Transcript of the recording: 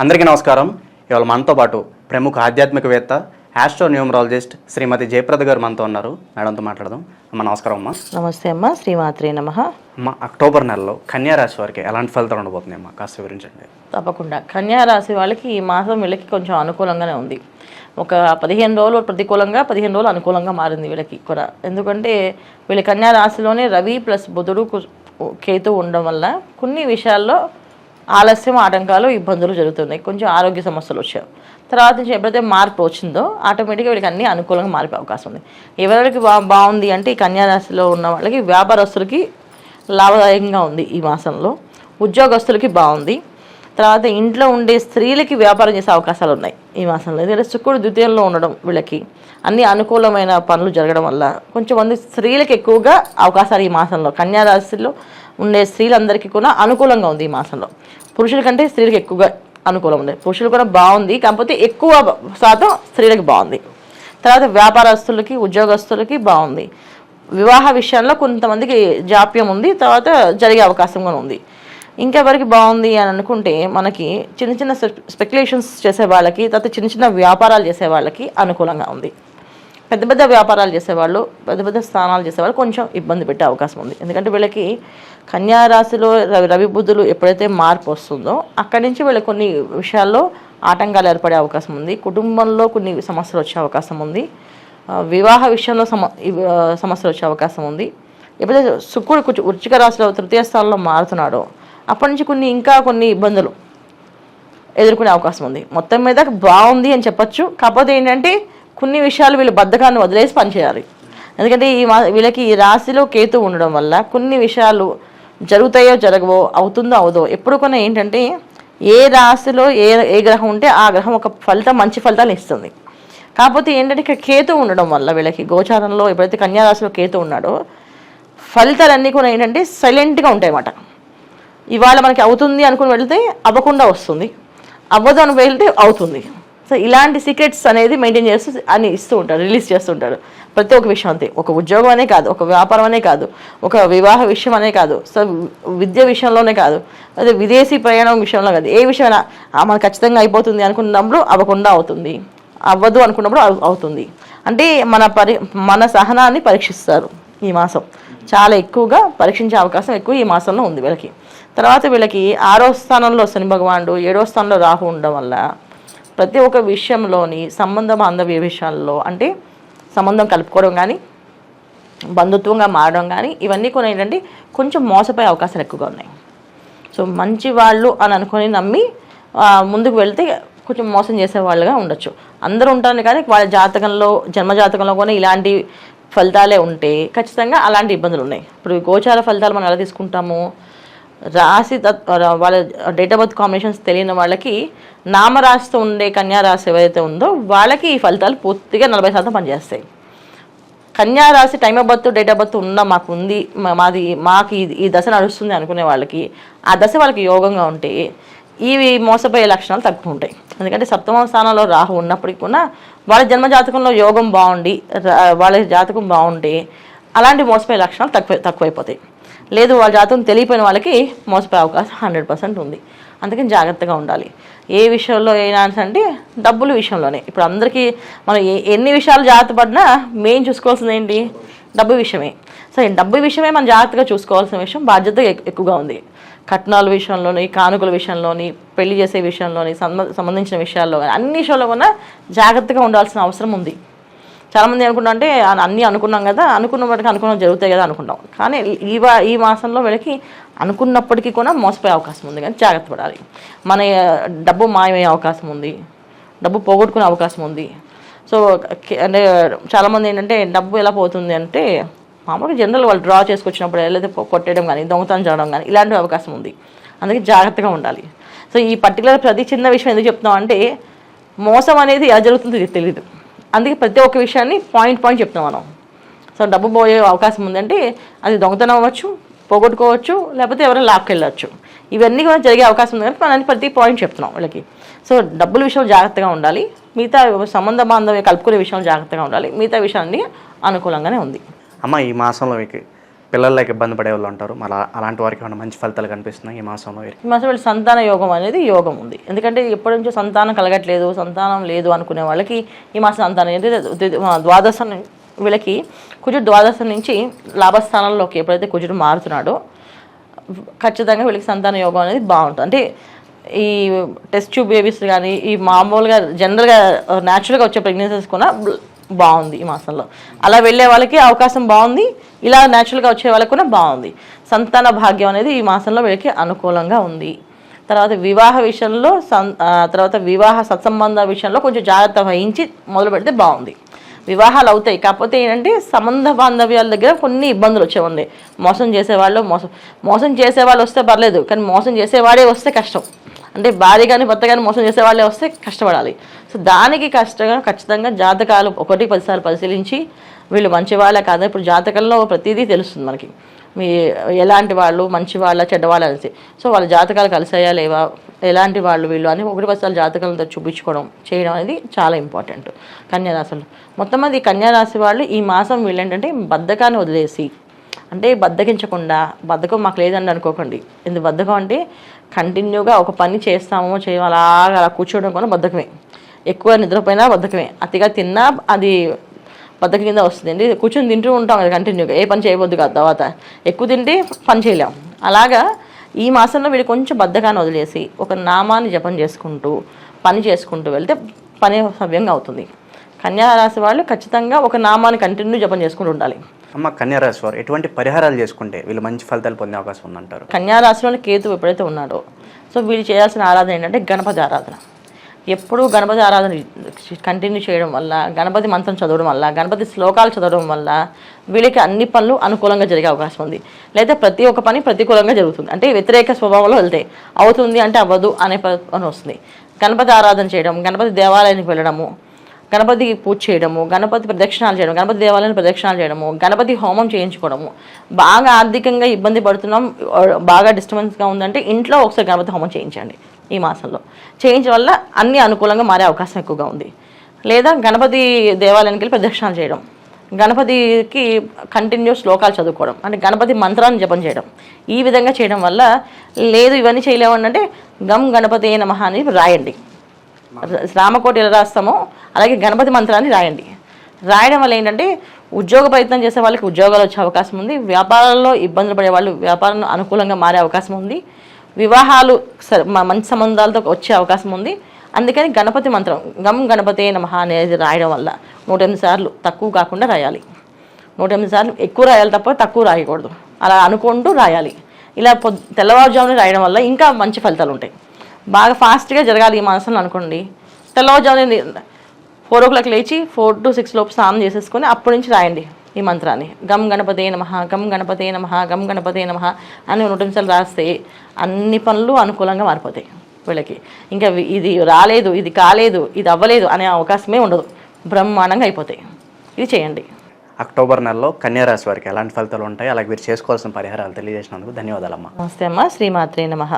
అందరికీ నమస్కారం. ఇవాళ మనతో పాటు ప్రముఖ ఆధ్యాత్మికవేత్త ఆస్ట్రో న్యూమరాలజిస్ట్ శ్రీమతి జయప్రద గారు మనతో ఉన్నారు. మేడంతో మాట్లాడదాం. అమ్మ నమస్కారం అమ్మ. నమస్తే అమ్మ శ్రీమాత్రే నమ. అమ్మ అక్టోబర్ నెలలో కన్యా రాశి వారికి ఎలాంటి ఫలితాలు ఉండబోతున్నాయి అమ్మ? కాస్త వివరించండి. తప్పకుండా. కన్యా రాశి వాళ్ళకి ఈ మాసం వీళ్ళకి కొంచెం అనుకూలంగానే ఉంది. ఒక పదిహేను రోజులు ప్రతికూలంగా పదిహేను రోజులు అనుకూలంగా మారింది వీళ్ళకి కూడా. ఎందుకంటే వీళ్ళ కన్యా రాశిలోనే రవి ప్లస్ బుధుడు కేతు ఉండడం వల్ల కొన్ని విషయాల్లో ఆలస్యం ఆటంకాలు ఇబ్బందులు జరుగుతున్నాయి. కొంచెం ఆరోగ్య సమస్యలు వచ్చాయి. తర్వాత నుంచి ఎప్పుడైతే మార్పు వచ్చిందో ఆటోమేటిక్గా వీళ్ళకి అన్ని అనుకూలంగా మారిపోయే అవకాశం ఉంది. ఎవరికి బా బాగుంది అంటే ఈ కన్యారాశిలో ఉన్న వాళ్ళకి వ్యాపారస్తులకి లాభదాయకంగా ఉంది ఈ మాసంలో. ఉద్యోగస్తులకి బాగుంది. తర్వాత ఇంట్లో ఉండే స్త్రీలకి వ్యాపారం చేసే అవకాశాలు ఉన్నాయి ఈ మాసంలో. ఎందుకంటే శుక్రుడు ద్వితీయంలో ఉండడం వీళ్ళకి అన్ని అనుకూలమైన పనులు జరగడం వల్ల కొంచెం మంది స్త్రీలకు ఎక్కువగా అవకాశాలు ఈ మాసంలో. కన్యారాశిలో ఉండే స్త్రీలందరికీ కూడా అనుకూలంగా ఉంది ఈ మాసంలో. పురుషుల కంటే స్త్రీలకు ఎక్కువగా అనుకూలం ఉంది. పురుషులు కూడా బాగుంది కాకపోతే ఎక్కువ శాతం స్త్రీలకు బాగుంది. తర్వాత వ్యాపారస్తులకి ఉద్యోగస్తులకి బాగుంది. వివాహ విషయంలో కొంతమందికి జాప్యం ఉంది తర్వాత జరిగే అవకాశం కూడా ఉంది. ఇంకెవరికి బాగుంది అని అనుకుంటే మనకి చిన్న చిన్న స్పెక్యులేషన్స్ చేసే వాళ్ళకి తర్వాత చిన్న చిన్న వ్యాపారాలు చేసే వాళ్ళకి అనుకూలంగా ఉంది. పెద్ద పెద్ద వ్యాపారాలు చేసేవాళ్ళు పెద్ద పెద్ద స్థానాలు చేసేవాళ్ళు కొంచెం ఇబ్బంది పెట్టే అవకాశం ఉంది. ఎందుకంటే వీళ్ళకి కన్యారాశిలో రవి రవి బుద్ధులు ఎప్పుడైతే మార్పు వస్తుందో అక్కడి నుంచి వీళ్ళ కొన్ని విషయాల్లో ఆటంకాలు ఏర్పడే అవకాశం ఉంది. కుటుంబంలో కొన్ని సమస్యలు వచ్చే అవకాశం ఉంది. వివాహ విషయంలో సమ సమస్యలు వచ్చే అవకాశం ఉంది. ఎప్పుడైతే శుక్రుడు వృచ్చిక రాశిలో తృతీయ స్థానంలో మారుతున్నాడో అప్పటి నుంచి కొన్ని ఇంకా కొన్ని ఇబ్బందులు ఎదుర్కొనే అవకాశం ఉంది. మొత్తం మీద బాగుంది అని చెప్పొచ్చు. కాకపోతే ఏంటంటే కొన్ని విషయాలు వీళ్ళు బద్ధకాన్ని వదిలేసి పనిచేయాలి. ఎందుకంటే ఈ మా వీళ్ళకి ఈ రాశిలో కేతు ఉండడం వల్ల కొన్ని విషయాలు జరుగుతాయో జరగవో అవుతుందో అవదో ఎప్పుడు కొన్ని ఏంటంటే ఏ రాశిలో ఏ ఏ గ్రహం ఉంటే ఆ గ్రహం ఒక ఫలితం మంచి ఫలితాలు ఇస్తుంది. కాకపోతే ఏంటంటే ఇక్కడ కేతు ఉండడం వల్ల వీళ్ళకి గోచారంలో ఎప్పుడైతే కన్యా రాశిలో కేతు ఉన్నాడో ఫలితాలన్నీ కూడా ఏంటంటే సైలెంట్గా ఉంటాయి అన్నమాట ఇవాళ మనకి అవుతుంది అనుకుని వెళితే అవ్వకుండా వస్తుంది. అవ్వదు అని వెళ్తే అవుతుంది. సో ఇలాంటి సీక్రెట్స్ అనేది మెయింటైన్ చేస్తూ అని ఇస్తూ ఉంటారు రిలీజ్ చేస్తుంటారు ప్రతి ఒక్క విషయం అంతే. ఒక ఉద్యోగం అనే కాదు ఒక వ్యాపారం అనే కాదు ఒక వివాహ విషయం అనే కాదు సో విద్య విషయంలోనే కాదు అదే విదేశీ ప్రయాణం విషయంలో కాదు. ఏ విషయమైనా మనకు ఖచ్చితంగా అయిపోతుంది అనుకున్నప్పుడు అవ్వకుండా అవుతుంది. అవ్వదు అనుకున్నప్పుడు అవుతుంది. అంటే మన పరి మన సహనాన్ని పరీక్షిస్తారు ఈ మాసం. చాలా ఎక్కువగా పరీక్షించే అవకాశం ఎక్కువ ఈ మాసంలో ఉంది వీళ్ళకి. తర్వాత వీళ్ళకి ఆరో స్థానంలో శని భగవానుడు ఏడో స్థానంలో రాహు ఉండడం వల్ల ప్రతి ఒక్క విషయంలోని సంబంధ బాంధవ్య విషయాల్లో అంటే సంబంధం కలుపుకోవడం కానీ బంధుత్వంగా మారడం కానీ ఇవన్నీ కూడా ఏంటంటే కొంచెం మోసపోయే అవకాశాలు ఎక్కువగా ఉన్నాయి. సో మంచి వాళ్ళు అని అనుకొని నమ్మి ముందుకు వెళ్తే కొంచెం మోసం చేసే వాళ్ళుగా ఉండొచ్చు. అందరూ ఉంటారు కానీ వాళ్ళ జాతకంలో జన్మ జాతకంలో కూడా ఇలాంటి ఫలితాలే ఉంటే ఖచ్చితంగా అలాంటి ఇబ్బందులు ఉన్నాయి. ఇప్పుడు గోచార ఫలితాలు మనం ఎలా తీసుకుంటాము? రాశి తత్- వాళ్ళ డేట్ ఆఫ్ బర్త్ కాంబినేషన్స్ తెలియని వాళ్ళకి నామరాశితో ఉండే కన్యా రాశి ఏదైతే ఉందో వాళ్ళకి ఈ ఫలితాలు పూర్తిగా నలభై శాతం పనిచేస్తాయి. కన్యా రాశి time of birth date of birth ఉన్న మాకు ఉంది మా- మాది మాకు ఈ- ఈ దశ నడుస్తుంది అనుకునే వాళ్ళకి ఆ దశ వాళ్ళకి యోగంగా ఉంటే ఇవి మోసపోయే లక్షణాలు తక్కువ ఉంటాయి. ఎందుకంటే సప్తమ స్థానంలో రాహు ఉన్నప్పటికీ కూడా వాళ్ళ జన్మ జాతకంలో యోగం బాగుండి రా- వాళ్ళ జాతకం బాగుంటే అలాంటి మోసపోయే లక్షణాలు తక్కువ తక్కువైపోతాయి. లేదు వాళ్ళ జాతకం తెలియపోయిన వాళ్ళకి మోసపోయే అవకాశం హండ్రెడ్ పర్సెంట్ ఉంది. అందుకని జాగ్రత్తగా ఉండాలి. ఏ విషయంలో అయినా అంటే డబ్బుల విషయంలోనే. ఇప్పుడు అందరికీ మనం ఎన్ని విషయాలు జాగ్రత్త పడినా మెయిన్ చూసుకోవాల్సింది ఏంటి? డబ్బు విషయమే. సో డబ్బు విషయమే మనం జాగ్రత్తగా చూసుకోవాల్సిన విషయం బాధ్యత ఎక్కువగా ఉంది. కట్నాల విషయంలోని కానుకల విషయంలోని పెళ్ళి చేసే విషయంలోని సంబంధించిన విషయాల్లో కానీ అన్ని విషయాల్లో కూడా జాగ్రత్తగా ఉండాల్సిన అవసరం ఉంది. చాలామంది అనుకున్నా అంటే అన్నీ అనుకున్నాం కదా అనుకున్న వాటికి అనుకున్నాం జరుగుతాయి కదా అనుకుంటాం. కానీ ఈ వా- ఈ మాసంలో వీళ్ళకి అనుకున్నప్పటికీ కూడా మోసపోయే అవకాశం ఉంది కానీ జాగ్రత్త పడాలి. మన డబ్బు మాయమయ్యే అవకాశం ఉంది. డబ్బు పోగొట్టుకునే అవకాశం ఉంది. సో అంటే చాలామంది ఏంటంటే డబ్బు ఎలా పోతుంది అంటే మామూలుగా జనరల్ వాళ్ళు డ్రా చేసుకొచ్చినప్పుడు లేదా కొట్టేయడం కానీ దొంగతనం చేయడం కానీ ఇలాంటి అవకాశం ఉంది. అందుకే జాగ్రత్తగా ఉండాలి. సో ఈ పర్టికులర్ ప్రతి చిన్న విషయం ఎందుకు చెప్తున్నాం అంటే మోసం అనేది ఎలా జరుగుతుందో తెలియదు. అందుకే ప్రతి ఒక్క విషయాన్ని పాయింట్ పాయింట్ చెప్తాం మనం. సో డబ్బు పోయే అవకాశం ఉందంటే అది దొంగతనం అవ్వచ్చు పోగొట్టుకోవచ్చు లేకపోతే ఎవరైనా లాక్కెళ్ళచ్చు. ఇవన్నీ కూడా జరిగే అవకాశం ఉంది కానీ మనం ప్రతి పాయింట్ చెప్తున్నాం వాళ్ళకి. సో డబ్బుల విషయంలో జాగ్రత్తగా ఉండాలి. మిగతా సంబంధ బాంధవ్య కలుపుకునే విషయంలో జాగ్రత్తగా ఉండాలి. మిగతా విషయాన్ని అనుకూలంగానే ఉంది. అమ్మ ఈ మాసంలో మీకు పిల్లలకి ఇబ్బంది పడే వాళ్ళు ఉంటారు. మళ్ళీ అలాంటి వారికి ఏమైనా మంచి ఫలితాలు కనిపిస్తున్నాయి ఈ మాసంలో? ఈ మాసం వీళ్ళ సంతాన యోగం అనేది యోగం ఉంది. ఎందుకంటే ఎప్పటి నుంచో సంతానం కలగట్లేదు సంతానం లేదు అనుకునే వాళ్ళకి ఈ మాసం సంతానం అనేది ద్వాదశ ద్వాదశం వీళ్ళకి కుజుడు ద్వాదశం నుంచి లాభస్థానంలోకి ఎప్పుడైతే కుజుడు మారుతున్నాడో ఖచ్చితంగా వీళ్ళకి సంతాన యోగం అనేది బాగుంటుంది. అంటే ఈ టెస్ట్ ట్యూబ్ బేబీస్ కానీ ఈ మామూలుగా జనరల్గా న్యాచురల్గా వచ్చే ప్రెగ్నెన్సీస్ కూడా బాగుంది ఈ మాసంలో. అలా వెళ్ళే వాళ్ళకి అవకాశం బాగుంది ఇలా న్యాచురల్గా వచ్చే వాళ్ళకి కూడా బాగుంది. సంతాన భాగ్యం అనేది ఈ మాసంలో వీళ్ళకి అనుకూలంగా ఉంది. తర్వాత వివాహ విషయంలో సం తర్వాత వివాహ సత్సంబంధ విషయంలో కొంచెం జాగ్రత్త వహించి మొదలు పెడితే బాగుంది. వివాహాలు అవుతాయి కాకపోతే ఏంటంటే సంబంధ బాంధవ్యాల దగ్గర కొన్ని ఇబ్బందులు వచ్చే ఉన్నాయి మోసం చేసేవాళ్ళు మోసం మోసం చేసేవాళ్ళు వస్తే పర్లేదు కానీ మోసం చేసేవాడే వస్తే కష్టం. అంటే భార్య కానీ భర్త కానీ మోసం చేసేవాళ్ళే వస్తే కష్టపడాలి. సో దానికి కష్టంగా ఖచ్చితంగా జాతకాలు ఒకటి పదిసార్లు పరిశీలించి వీళ్ళు మంచి వాళ్ళ కాదా. ఇప్పుడు జాతకంలో ప్రతిదీ తెలుస్తుంది మనకి. మీ ఎలాంటి వాళ్ళు మంచి వాళ్ళ చెడ్డవాళ్ళ అనేసి. సో వాళ్ళ జాతకాలు కలిసాయా లేవా? ఎలాంటి వాళ్ళు వీళ్ళు అని ఒకటి పదిసార్లు జాతకాలతో చూపించుకోవడం చేయడం అనేది చాలా ఇంపార్టెంట్. కన్యారాశులు. మొత్తం అది కన్యారాశి వాళ్ళు ఈ మాసం వీళ్ళు ఏంటంటే బద్ధకాన్ని వదిలేసి అంటే బద్దకించకుండా బద్ధకం మాకు లేదండి అనుకోకండి. ఎందుకు బద్ధకం అంటే కంటిన్యూగా ఒక పని చేస్తాము చేయ అలాగా అలా కూర్చోవడం కూడా బద్ధకమే. ఎక్కువ నిద్రపోయినా బద్ధకమే అతిగా తిన్నా అది బద్ధకం కింద వస్తుంది అండి కూర్చొని తింటూ ఉంటాం కదా కంటిన్యూగా ఏ పని చేయవద్దు కాదు తర్వాత. ఎక్కువ తింటే పని చేయలేం. అలాగా ఈ మాసంలో వీడు కొంచెం బద్ధకాన్ని వదిలేసి ఒక నామాన్ని జపం చేసుకుంటూ పని చేసుకుంటూ వెళ్తే పని సవ్యంగా అవుతుంది. కన్యా రాశి వాళ్ళు ఖచ్చితంగా ఒక నామాన్ని కంటిన్యూ జపం చేసుకుంటూ ఉండాలి. అమ్మ కన్యారాశి వారు ఎటువంటి పరిహారాలు చేసుకుంటే వీళ్ళు మంచి ఫలితాలు పొందే అవకాశం ఉందంటారు? కన్యా రాశిలోని కేతు ఎప్పుడైతే ఉన్నాడో. సో వీళ్ళు చేయాల్సిన ఆరాధన ఏంటంటే గణపతి ఆరాధన. ఎప్పుడూ గణపతి ఆరాధన కంటిన్యూ చేయడం వల్ల గణపతి మంత్రం చదవడం వల్ల గణపతి శ్లోకాలు చదవడం వల్ల వీళ్ళకి అన్ని పనులు అనుకూలంగా జరిగే అవకాశం ఉంది. లేదా ప్రతి ఒక్క పని ప్రతికూలంగా జరుగుతుంది. అంటే వ్యతిరేక స్వభావంలో వెళ్తాయి. అవుతుంది అంటే అవ్వదు అనే పని వస్తుంది. గణపతి ఆరాధన చేయడం గణపతి దేవాలయానికి వెళ్ళడము గణపతికి పూజ చేయడము గణపతి ప్రదక్షిణాలు చేయడం గణపతి దేవాలయాన్ని ప్రదక్షిణాలు చేయడము గణపతి హోమం చేయించుకోవడము. బాగా ఆర్థికంగా ఇబ్బంది పడుతున్నాం బాగా డిస్టర్బెన్స్గా ఉందంటే ఇంట్లో ఒకసారి గణపతి హోమం చేయించండి. ఈ మాసంలో. చేయించడం వల్ల అన్ని అనుకూలంగా మారే అవకాశం ఎక్కువగా ఉంది. లేదా గణపతి దేవాలయానికి వెళ్ళి ప్రదక్షిణాలు చేయడం. గణపతికి కంటిన్యూ శ్లోకాలు చదువుకోవడం. అంటే గణపతి మంత్రాన్ని జపం చేయడం. ఈ విధంగా చేయడం వల్ల లేదు ఇవన్నీ చేయలేమని అంటే గమ్ గణపతి నమః అని రాయండి. రామకోటి ఎలా రాస్తామో అలాగే గణపతి మంత్రాన్ని రాయండి. రాయడం వల్ల ఏంటంటే ఉద్యోగ ప్రయత్నం చేసే వాళ్ళకి ఉద్యోగాలు వచ్చే అవకాశం ఉంది. వ్యాపారాల్లో ఇబ్బందులు పడే వాళ్ళు వ్యాపారం అనుకూలంగా మారే అవకాశం ఉంది. వివాహాలు మంచి సంబంధాలతో వచ్చే అవకాశం ఉంది. అందుకని గణపతి మంత్రం గమ్ గణపతే నమ అనేది రాయడం వల్ల నూట ఎనిమిది సార్లు తక్కువ కాకుండా రాయాలి. నూట ఎనిమిది సార్లు ఎక్కువ రాయాలి తప్ప తక్కువ రాయకూడదు. అలా అనుకుంటూ రాయాలి. ఇలా పొద్ తెల్లవారుజామున రాయడం వల్ల ఇంకా మంచి ఫలితాలు ఉంటాయి. బాగా ఫాస్ట్గా జరగాలి ఈ మాసంలో అనుకోండి. తెల్లవారుజామున ఫోర్ ఓ క్లాక్ లేచి ఫోర్ టు సిక్స్ లోపు స్నానం చేసేసుకొని అప్పటి నుంచి రాయండి. ఈ మంత్రాన్ని. గమ్ గణపతే నమః గమ్ గణపతే నమః గమ్ గణపతే నమః అని నూట నిమిషాలు రాస్తే అన్ని పనులు అనుకూలంగా మారిపోతాయి వీళ్ళకి. ఇంకా ఇది రాలేదు ఇది కాలేదు ఇది అవ్వలేదు అనే అవకాశమే ఉండదు. బ్రహ్మాండంగా అయిపోతాయి. ఇది చేయండి. అక్టోబర్ నెలలో కన్యారాశి వారికి ఎలాంటి ఫలితాలు ఉంటాయి? అలాగే వీరు చేసుకోవాల్సిన పరిహారాలు తెలియజేసినందుకు ధన్యవాదాలమ్మా. నమస్తే అమ్మ. శ్రీమాత్రే నమః.